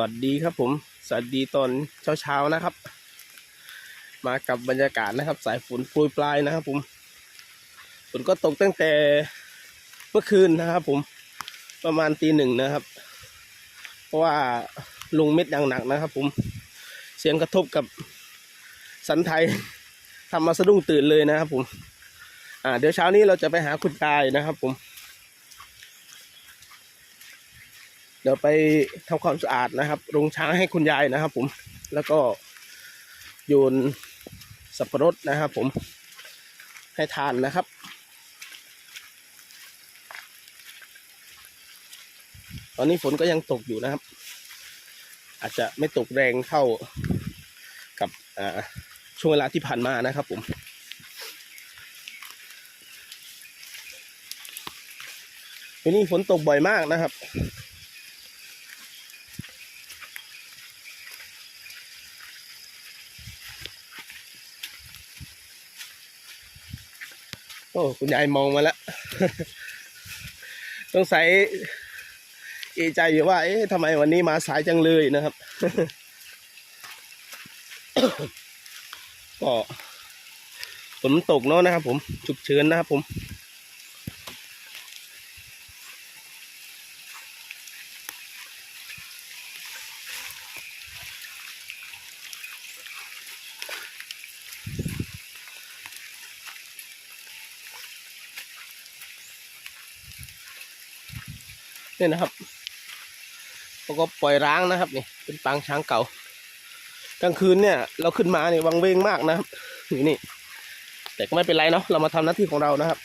วัสดีครับผม สวัสดีตอนเช้าๆนะครับ มากับบรรยากาศนะครับ สายฝนโปรยปลายนะครับ ผมฝนก็ตกตั้งแต่เมื่อคืนนะครับ ผมประมาณตีหนึ่งนะครับ เพราะว่าลงเม็ดอย่างหนักนะครับ ผมเสียงกระทบกับสันไทยทำมาสะดุ้งตื่นเลยนะครับ ผม อ่า เดี๋ยวเช้านี้เราจะไปหาคุณตายนะครับ ผม เดี๋ยวไปทำความสะอาดนะครับโรงช้างให้คุณยายนะครับ ผมแล้วก็โยนสับปะรดนะครับ ผมให้ทานนะครับตอนนี้ฝนก็ยังตกอยู่นะครับ อาจจะไม่ตกแรงเท่ากับช่วงเวลาที่ผ่านมานะครับผมทีนี้ฝนตกบ่อยมากนะครับ อ้คุณยายมองมาแล้วสงสัยเอใจอยู่ว่า เอ๊ะทำไมวันนี้มาสายจังเลยนะครับ ก็ฝนตกเนาะนะครับผมฉุกเฉินนะครับผม เนี่ยนะครับเขาก็ปล่อยร้างนะครับนี่เป็นปางช้างเก่ากลางคืนเนี่ย เราขึ้นมาเนี่ยวังเวงมากนะครับนี่นี่แต่ก็ไม่เป็นไรเนาะเรามาทำหน้าที่ของเรานะครับ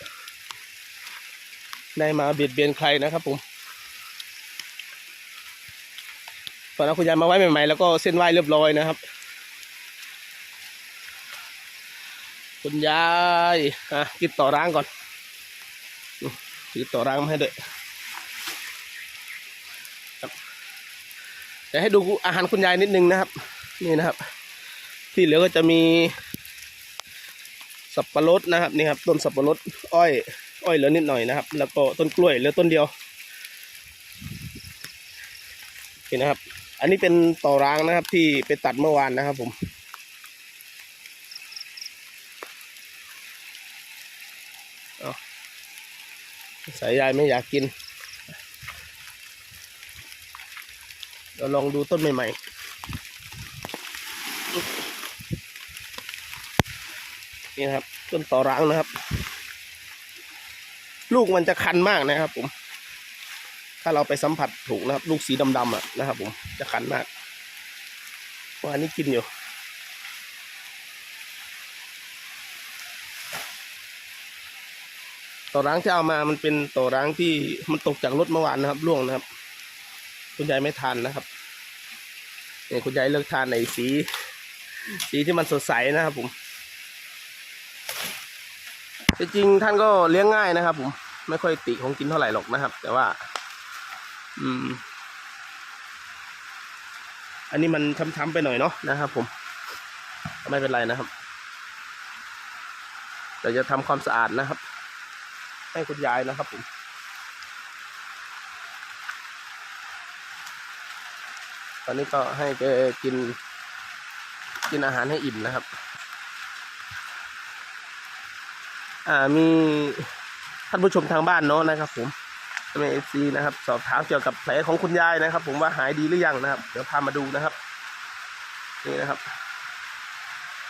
ได้มาเบียดเบียนใครนะครับผมตอนนั้นคุณยายมาไว้ใหม่ๆแล้วก็เส้นไหว้เรียบร้อยนะครับ คุณยายอะกินต่อร้างก่อนอืมถือต่อร้างมาให้ด้วย ดี๋ยวให้ดูอาหารคุณยายนิดนึงนะครับ นี่นะครับ ที่เหลือก็จะมี สับปะรดนะครับนี่ครับ ต้นสับปะรดอ้อย อ้อยเหลือนิดหน่อยนะครับ แล้วก็ต้นกล้วยเหลือต้นเดียวนี่นะครับ อันนี้เป็นต่อร้างนะครับ ที่ไปตัดเมื่อวานนะครับ ผมสายยายไม่อยากกิน เราลองดูต้นใหม่ๆ นี่นะครับ ต้นต่อร้างนะครับ ลูกมันจะคันมากนะครับ ผม ถ้าเราไปสัมผัสถูกนะครับ ลูกสีดำๆอะนะครับ ผมจะคันมากว่าอันนี้กินอยู่ต่อร้างที่เอามามันเป็นต่อร้างที่มันตกจากรถเมื่อวานนะครับ ร่วงนะครับ คุณยายไม่ทานนะครับ เนี่ยคุณยายเลือกทานในสี สีที่มันสดใสนะครับผมจริงๆท่านก็เลี้ยงง่ายนะครับ ผม ไม่ค่อยติของกินเท่าไหร่หรอกนะครับ แต่ว่า อืม อันนี้มันช้ำๆไปหน่อยเนาะนะครับ ผมไม่เป็นไรนะครับเราจะทำความสะอาดนะครับ ให้คุณยายนะครับผม ตอนนี้ก็ให้แกกิน กินอาหารให้อิ่มนะครับ อ่ามีท่านผู้ชมทางบ้านเนาะนะครับ ผมเมซีนะครับ สอบถามเกี่ยวกับแผลของคุณยายนะครับ ผมว่าหายดีหรือยังนะครับ เดี๋ยวพามาดูนะครับ นี่นะครับ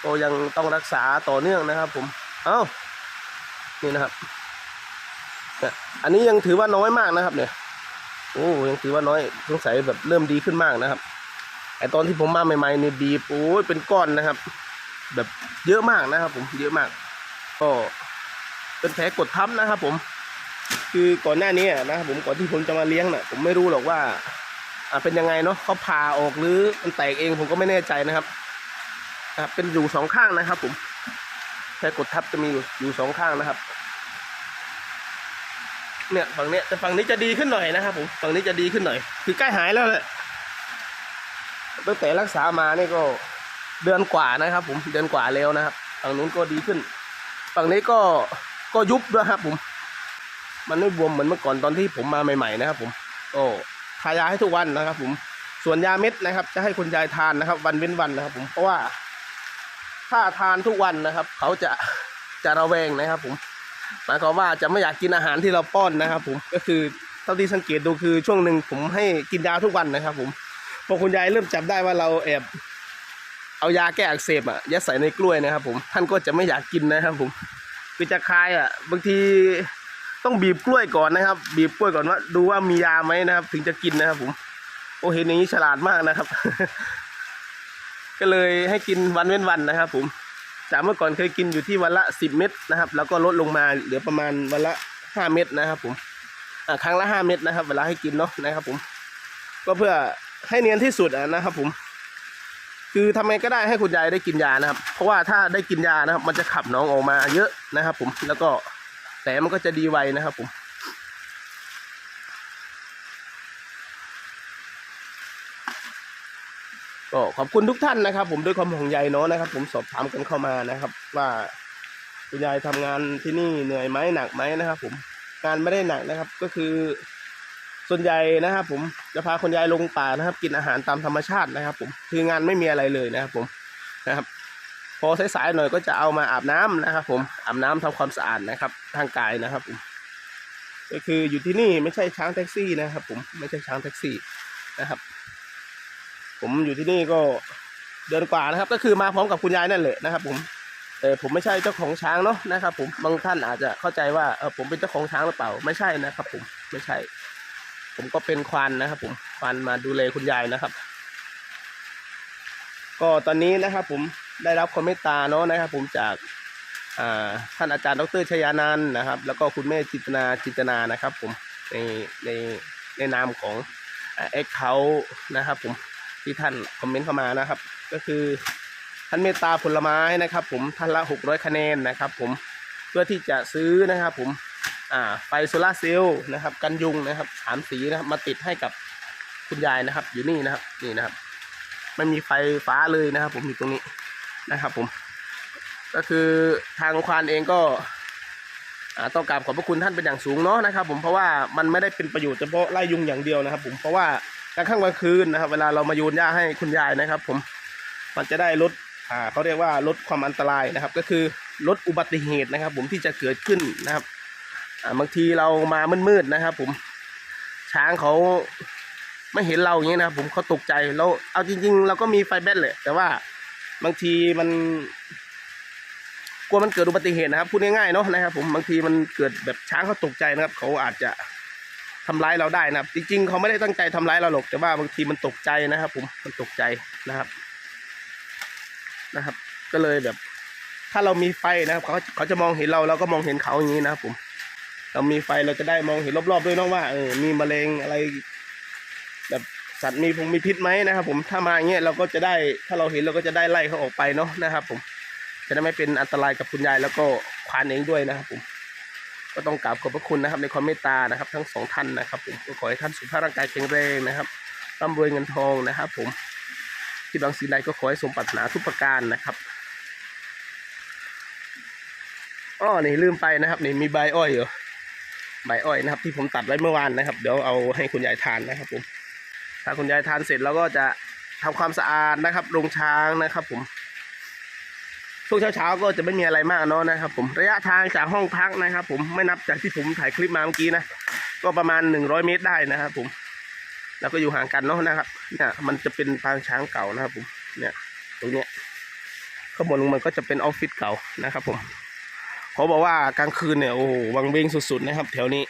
ก็ยังต้องรักษาต่อเนื่องนะครับ ผม เอ้า นี่นะครับ อันนี้ยังถือว่าน้อยมากนะครับ เนี่ย โอ้ยังถือว่าน้อยสงสัยแบบเริ่มดีขึ้นมากนะครับไอตอนที่ผมมาใหม่ๆเนี่ยบีบโอ้ยเป็นก้อนนะครับ แบบเยอะมากนะครับ ผมเยอะมาก ก็เป็นแผลกดทับนะครับ ผม คือก่อนหน้านี้นะครับผมก่อนที่ผมจะมาเลี้ยงน่ะ ผมไม่รู้หรอกว่าอ่าเป็นยังไงเนาะเขาผ่าออกหรือมันแตกเองผมก็ไม่แน่ใจนะครับนะครับเป็นอยู่สองข้างนะครับ ผมแผลกดทับจะมีอยู่สองข้างนะครับ เนี่ยฝั่งเนี้ยแต่ฝั่งนี้จะดีขึ้นหน่อยนะครับผมฝั่งนี้จะดีขึ้นหน่อย คือใกล้หายแล้วแหละตั้งแต่รักษามานี่ก็เดือนกว่านะครับ ผมเดือนกว่าแล้วนะครับฝั่งนู้นก็ดีขึ้น ฝั่งนี้ก็ก็ยุบด้วยครับ ผม มันไม่บวมเหมือนเมื่อก่อนตอนที่ผมมาใหม่ ๆ นะครับ ผมก็ทายาให้ทุกวันนะครับ ผมส่วนยาเม็ดนะครับ จะให้คุณยายทานนะครับ วันเว้นวันนะครับ ผมเพราะว่าถ้าทานทุกวันนะครับ เขาจะจะระแวงนะครับ ผม หมายความว่าจะไม่อยากกินอาหารที่เราป้อนนะครับ ผมก็คือเท่าที่สังเกตดูคือช่วงหนึ่งผมให้กินยาทุกวันนะครับ ผมพอคุณยายเริ่มจับได้ว่าเราแอบเอายาแก้อักเสบอะยัดใส่ในกล้วยนะครับ ผมท่านก็จะไม่อยากกินนะครับผมคือจะคายอะบางทีต้องบีบกล้วยก่อนนะครับ บีบกล้วยก่อนว่า ดูว่ามียาไหมนะครับ ถึงจะกินนะครับ ผม โอ้เห็นอย่างนี้ฉลาดมากนะครับ ก็เลยให้กินวันเว้นวันนะครับ ผม จากเมื่อก่อนเคยกินอยู่ที่วันละสิบเม็ดนะครับ แล้วก็ลดลงมาเหลือประมาณวันละห้าเม็ดนะครับ ผมอ่าครั้งละห้าเม็ดนะครับ เวลาให้กินเนาะนะครับ ผม ก็เพื่อให้เนียนที่สุดอะนะครับ ผม คือทำไงก็ได้ให้คุณยายได้กินยานะครับ เพราะว่าถ้าได้กินยานะครับ มันจะขับน้องออกมาเยอะนะครับ ผมแล้วก็แผลมันก็จะดีไวนะครับ ผม ก็ขอบคุณทุกท่านนะครับ ผมด้วยความห่วงใยเนาะนะครับ ผมสอบถามกันเข้ามานะครับ ว่าคุณยายทำงานที่นี่เหนื่อยไหมหนักไหมนะครับ ผมงานไม่ได้หนักนะครับ ก็คือ ส่วนใหญ่นะครับ ผมจะพาคุณยายลงป่านะครับ กินอาหารตามธรรมชาตินะครับ ผมคืองานไม่มีอะไรเลยนะครับ ผมนะครับ พอสายๆหน่อยก็จะเอามาอาบน้ำนะครับ ผมอาบน้ำทำความสะอาดนะครับทางกายนะครับ ผม ก็คืออยู่ที่นี่ไม่ใช่ช้างแท็กซี่นะครับ ผมไม่ใช่ช้างแท็กซี่นะครับ ผมอยู่ที่นี่ก็เดือนกว่านะครับ ก็คือมาพร้อมกับคุณยายนั่นแหละนะครับ ผมแต่ผมไม่ใช่เจ้าของช้างเนาะนะครับ ผมบางท่านอาจจะเข้าใจว่าเออผมเป็นเจ้าของช้างหรือเปล่า ไม่ใช่นะครับ ผมไม่ใช่ ผมก็เป็นควานนะครับ ผมควานมาดูแลคุณยายนะครับ ก็ตอนนี้นะครับ ผมได้รับความเมตตาเนาะนะครับ ผมจากอ่าท่านอาจารย์ดรชยานันนะครับ แล้วก็คุณแม่จิตนาจิตนานะครับ ผมในในในนามของเอ็กเขานะครับ ผม ที่ท่านคอมเมนต์เข้ามานะครับ ก็คือท่านเมตตาผลไม้นะครับ ผมท่านละหกร้อยคะแนนนะครับ ผมเพื่อที่จะซื้อนะครับ ผมอ่าไฟโซลาเซลล์นะครับ กันยุงนะครับสามสีนะครับ มาติดให้กับคุณยายนะครับ อยู่นี่นะครับนี่นะครับไม่มีไฟฟ้าเลยนะครับ ผมอยู่ตรงนี้นะครับ ผม ก็คือทางควานเองก็อ่าต้องกราบขอบพระคุณท่านเป็นอย่างสูงเนาะนะครับ ผมเพราะว่ามันไม่ได้เป็นประโยชน์เฉพาะไล่ยุงอย่างเดียวนะครับ ผมเพราะว่า กลางค่ำกลางคืนนะครับ เวลาเรามาโยนหญ้าให้คุณยายนะครับ ผมมันจะได้ลดอ่าเขาเรียกว่าลดความอันตรายนะครับ ก็คือลดอุบัติเหตุนะครับ ผมที่จะเกิดขึ้นนะครับอ่าบางทีเรามามืดๆนะครับ ผมช้างเขาไม่เห็นเราอย่างนี้นะครับ ผมเขาตกใจเราเอาจริง ๆ เราก็มีไฟแบตแหละแต่ว่าบางทีมันกลัวมันเกิดอุบัติเหตุนะครับพูดง่ายๆเนาะนะครับ ผมบางทีมันเกิดแบบช้างเขาตกใจนะครับ เขาอาจจะ ทำร้ายเราได้นะครับ จริงๆ เขาไม่ได้ตั้งใจทำร้ายเราหรอกแต่ว่าบางทีมันตกใจนะครับ ผมมันตกใจนะครับนะครับ ก็เลยแบบ ถ้าเรามีไฟนะครับเขาเขาจะมองเห็นเราเราก็มองเห็นเขาอย่างนี้นะครับผม เรามีไฟเราจะได้มองเห็นรอบๆด้วยนะว่าเออมีแมลงอะไร แบบสัตว์มีพงมีพิษไหมนะครับ ผมถ้ามาอย่างเงี้ยเราก็จะได้ ถ้าเราเห็นเราก็จะได้ไล่เขาออกไปเนาะนะครับ ผมจะได้ไม่เป็นอันตรายกับคุณยายแล้วก็ควานเองด้วยนะครับผม ก็ต้องกราบขอบพระคุณนะครับในความเมตตานะครับ ทั้งสองท่านนะครับ ผมก็ขอให้ท่านสุขภาพร่างกายแข็งแรงนะครับร่ำรวยเงินทองนะครับ ผมที่บางสิ่งใดก็ขอให้สมปรารถนาทุกประการนะครับอ้อนี่ลืมไปนะครับ นี่มีใบอ้อยอยู่ใบอ้อยนะครับ ที่ผมตัดไว้เมื่อวานนะครับ เดี๋ยวเอาให้คุณยายทานนะครับ ผม ถ้าคุณยายทานเสร็จเราก็จะทำความสะอาดนะครับโรงช้างนะครับ ผม ช่วงเช้าๆก็จะไม่มีอะไรมากเนาะนะครับ ผมระยะทางจากห้องพักนะครับ ผมไม่นับจากที่ผมถ่ายคลิปมาเมื่อกี้นะก็ประมาณหนึ่งร้อยเมตรได้นะครับ ผม แล้วก็อยู่ห่างกันเนาะนะครับ เนี่ย มันจะเป็นปางช้างเก่านะครับ ผม เนี่ย ตรงเนี้ยข้างบนมันก็จะเป็นออฟฟิศเก่านะครับ ผมเขาบอกว่ากลางคืนเนี่ยโอ้โหวังเวงสุดๆนะครับ แถวนี้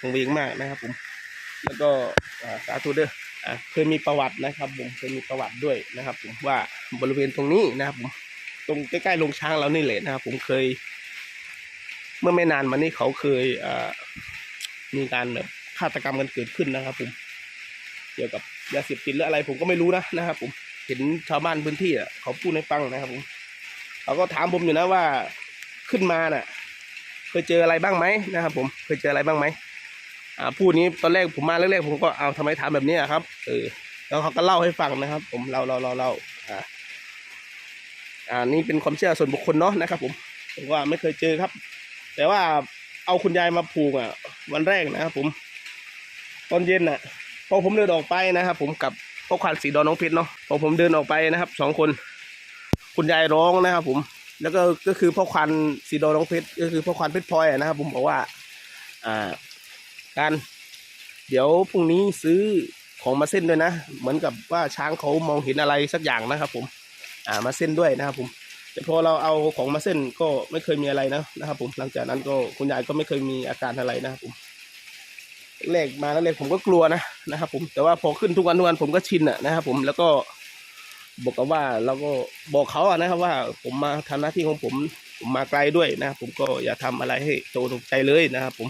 วังเวงมากนะครับ ผม แล้วก็สาธุเด้อเคยมีประวัตินะครับ ผมเคยมีประวัติด้วยนะครับ ผมว่าบริเวณตรงนี้นะครับผม ตรงใกล้ๆโรงช้างเรานี่แหละนะครับผมเคย เมื่อไม่นานมานี้เขาเคยมีการแบบฆาตกรรมกันเกิดขึ้นนะครับ ผม เกี่ยวกับยาเสพติดหรืออะไร ผมก็ไม่รู้นะนะครับ ผมเห็นชาวบ้านพื้นที่อะเขาพูดให้ฟังนะครับ ผมเขาก็ถามผมอยู่นะว่าขึ้นมาน่ะ เคยเจออะไรบ้างไหมนะครับ ผมเคยเจออะไรบ้างไหมอ่าพูดนี้ตอนแรกผมมาแรกๆผมก็เอาทำไมถามแบบนี้อะครับเออแล้วเขาก็เล่าให้ฟังนะครับ ผมเล่าเล่าเล่าเล่าอ่า อ่านี่เป็นความเชื่อส่วนบุคคลเนาะนะครับ ผมผมว่าไม่เคยเจอครับ แต่ว่าเอาคุณยายมาผูกอะ วันแรกนะครับผมตอนเย็นอะพอผมเดินออกไปนะครับ ผมกับพ่อควานสีดอนน้องเพชรเนาะพอผมเดินออกไปนะครับสองคน คุณยายร้องนะครับ ผมแล้วก็ก็คือพ่อควานสีดอนน้องเพชรก็คือพ่อควานเพชรพลอยนะครับ ผมบอกว่า อ่า การ เดี๋ยวพรุ่งนี้ซื้อของมาเส้นด้วยนะ เหมือนกับว่าช้างเขามองเห็นอะไรสักอย่างนะครับ ผม อ่ามาเส้นด้วยนะครับผมแต่พอเราเอาของมาเส้นก็ไม่เคยมีอะไรนะนะครับ ผมหลังจากนั้นก็คุณยายก็ไม่เคยมีอาการอะไรนะครับผมแรกมาแล้วแรกผมก็กลัวนะนะครับ ผมแต่ว่าพอขึ้นทุกวันทุกวันผมก็ชินอะนะครับ ผมแล้วก็บอกกับว่าเราก็บอกเขาอะนะครับ ว่าผมมาทำหน้าที่ของผมผมมาไกลด้วยนะครับผมก็อย่าทำอะไรให้โตตกใจเลยนะครับ ผม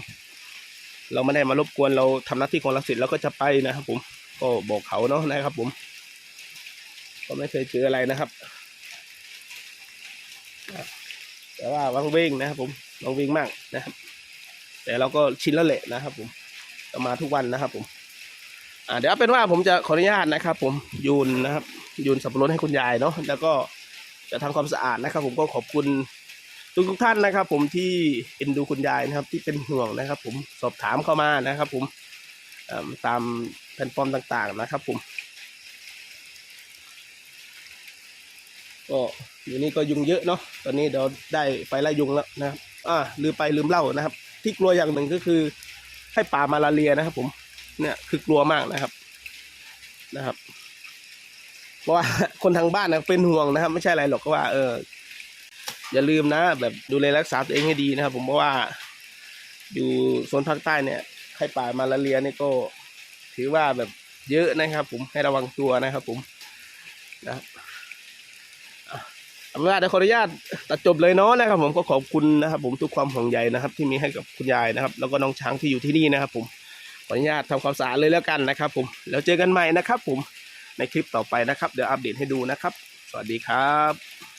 เราไม่ได้มารบกวนเราทำหน้าที่ของเราเสร็จเราก็จะไปนะครับ ผมก็บอกเขาเนาะนะครับ ผม ก็ไม่เคยเจออะไรนะครับ แต่ว่าวังเวงนะครับ ผมวังเวงมากนะครับ แต่เราก็ชินแล้วแหละนะครับผมมาทุกวันนะครับ ผม อ่าเดี๋ยวเป็นว่าผมจะขออนุญาตนะครับ ผมยูนนะครับยูนสับปะรดให้คุณยายเนาะแล้วก็จะทำความสะอาดนะครับ ผมก็ขอบคุณทุกทุกท่านนะครับ ผมที่เอ็นดูคุณยายนะครับ ที่เป็นห่วงนะครับ ผมสอบถามเข้ามานะครับ ผมตามแพลตฟอร์มต่าง ๆ นะครับ ผม ก็อยู่นี่ก็ยุงเยอะเนาะตอนนี้เดี๋ยวได้ไฟไล่ยุงแล้วนะครับอ่าลืมไปลืมเล่านะครับที่กลัวอย่างหนึ่งก็คือให้ป่ามาลาเรียนะครับ ผมเนี่ยคือกลัวมากนะครับนะครับ เพราะว่าคนทางบ้านนะเป็นห่วงนะครับ ไม่ใช่อะไรหรอกก็ว่า เออ อย่าลืมนะ แบบดูแลรักษาตัวเองให้ดีนะครับ ผมเพราะว่าอยู่โซนภาคใต้เนี่ยไข้ป่ามาลาเรียนี่ก็ ถือว่าแบบเยอะนะครับ ผมให้ระวังตัวนะครับ ผมนะครับ อาเป็นว่าเดี๋ยวขออนุญาตตัดจบเลยเนาะนะครับ ผมก็ขอบคุณนะครับ ผมทุกความห่วงใยนะครับ ที่มีให้กับคุณยายนะครับ แล้วก็น้องช้างที่อยู่ที่นี่นะครับ ผมขออนุญาตทำความสะอาดเลยแล้วกันนะครับ ผมแล้วเจอกันใหม่นะครับ ผมในคลิปต่อไปนะครับ เดี๋ยวอัปเดตให้ดูนะครับ สวัสดีครับ